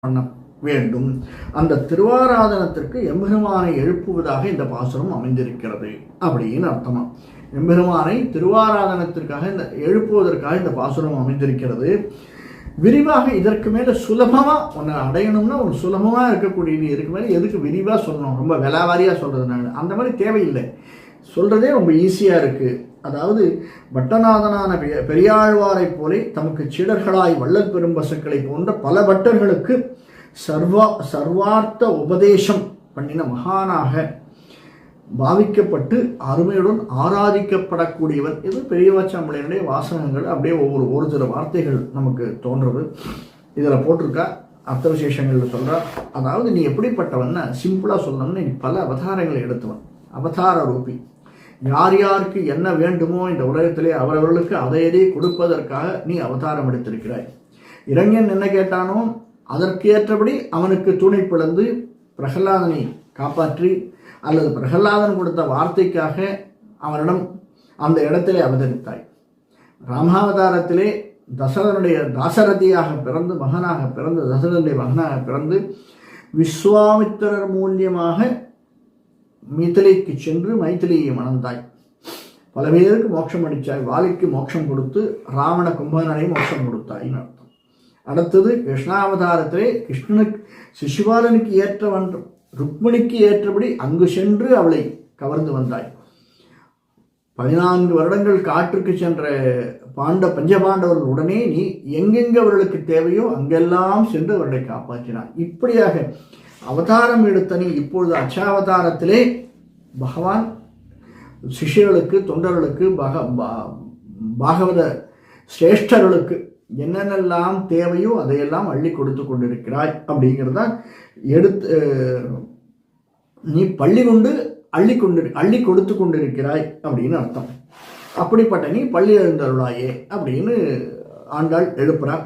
பண்ண வேண்டும். அந்த திருவாராதனத்திற்கு எம்பெருமானை எழுப்புவதாக இந்த பாசுரம் அமைந்திருக்கிறது அப்படின்னு அர்த்தமா. எம்பெருமானை திருவாராதனத்திற்காக இந்த எழுப்புவதற்காக இந்த பாசுரம் அமைந்திருக்கிறது. விரிவாக இதற்கு மேலே சுலபமாக ஒன்று அடையணும்னா ஒரு சுலபமாக இருக்கக்கூடியது இதுக்கு மேலே எதுக்கு விரிவாக சொல்லணும்? ரொம்ப விலாவாரியாக சொல்கிறது நான் அந்த மாதிரி தேவையில்லை. சொல்கிறதே ரொம்ப ஈஸியாக இருக்குது அதாவது பட்டநாதனான பெரிய பெரியாழ்வாரைப் போலே தமக்கு சீடர்களாய் வள்ளல் பெரும்பசுக்களை போன்ற பல பட்டர்களுக்கு சர்வா சர்வார்த்த உபதேசம் பண்ணின மகானாக பாவிக்கப்பட்டு அருமையுடன் ஆராதிக்கப்படக்கூடியவர் இது பெரியவாச்சாம்பிள்ளையனுடைய வாசகங்கள் அப்படியே ஒவ்வொரு ஒரு சில வார்த்தைகள் நமக்கு தோன்றுறது. இதில் போட்டிருக்கா அர்த்த விசேஷங்களில் சொல்கிறார் அதாவது நீ எப்படிப்பட்டவன்னா சிம்பிளாக சொல்லணும்னு நீ பல அவதாரங்களை எடுத்தவன். அவதார ரூபி. யார் யாருக்கு என்ன வேண்டுமோ இந்த உலகத்திலே அவரவர்களுக்கு அதையதே கொடுப்பதற்காக நீ அவதாரம் எடுத்திருக்கிறாய். இளைஞன் என்ன கேட்டானோ அதற்கேற்றபடி அவனுக்கு துணை பிளந்து பிரகலாதனை காப்பாற்றி அல்லது பிரகலாதன் கொடுத்த வார்த்தைக்காக அவனிடம் அந்த இடத்திலே அவதரித்தாய். ராமாவதாரத்திலே தசரனுடைய தாசரதியாக பிறந்து மகனாக பிறந்து தசரனுடைய மகனாக பிறந்து விஸ்வாமித்திரர் மூலியமாக மிதிலைக்கு சென்று மைத்திலியை மணந்தாய். பல பேருக்கு மோட்சம் அடித்தாய் வாலிக்கு மோட்சம் கொடுத்து ராவண கும்பகனை மோட்சம் கொடுத்தாய்னு அர்த்தம். அடுத்தது கிருஷ்ணாவதாரத்திலே கிருஷ்ணனுக்கு சிசுபாலனுக்கு ஏற்றவன் ருக்மிணிக்கு ஏற்றபடி அங்கு சென்று அவளை கவர்ந்து வந்தாய் பதினான்கு வருடங்கள் காற்றுக்கு சென்ற பாண்ட பஞ்சபாண்டவர்கள் உடனே நீ எங்கெங்கே அவர்களுக்கு தேவையோ அங்கெல்லாம் சென்று அவர்களை காப்பாற்றினார் இப்படியாக அவதாரம் எடுத்த நீ இப்பொழுது அச்சாவதாரத்திலே பகவான் சிஷ்யர்களுக்கு தொண்டர்களுக்கு பக பா- பாகவத சிரேஷ்டர்களுக்கு என்னென்னலாம் தேவையோ அதையெல்லாம் அள்ளி கொடுத்து கொண்டிருக்கிறாய் அப்படிங்கிறத எடுத்து நீ பள்ளி கொண்டு அள்ளி கொண்டு அள்ளி கொடுத்து கொண்டிருக்கிறாய் அப்படின்னு அர்த்தம். அப்படிப்பட்ட நீ பள்ளி எழுந்தருளாயே அப்படின்னு ஆண்டாள் எழுப்புறான்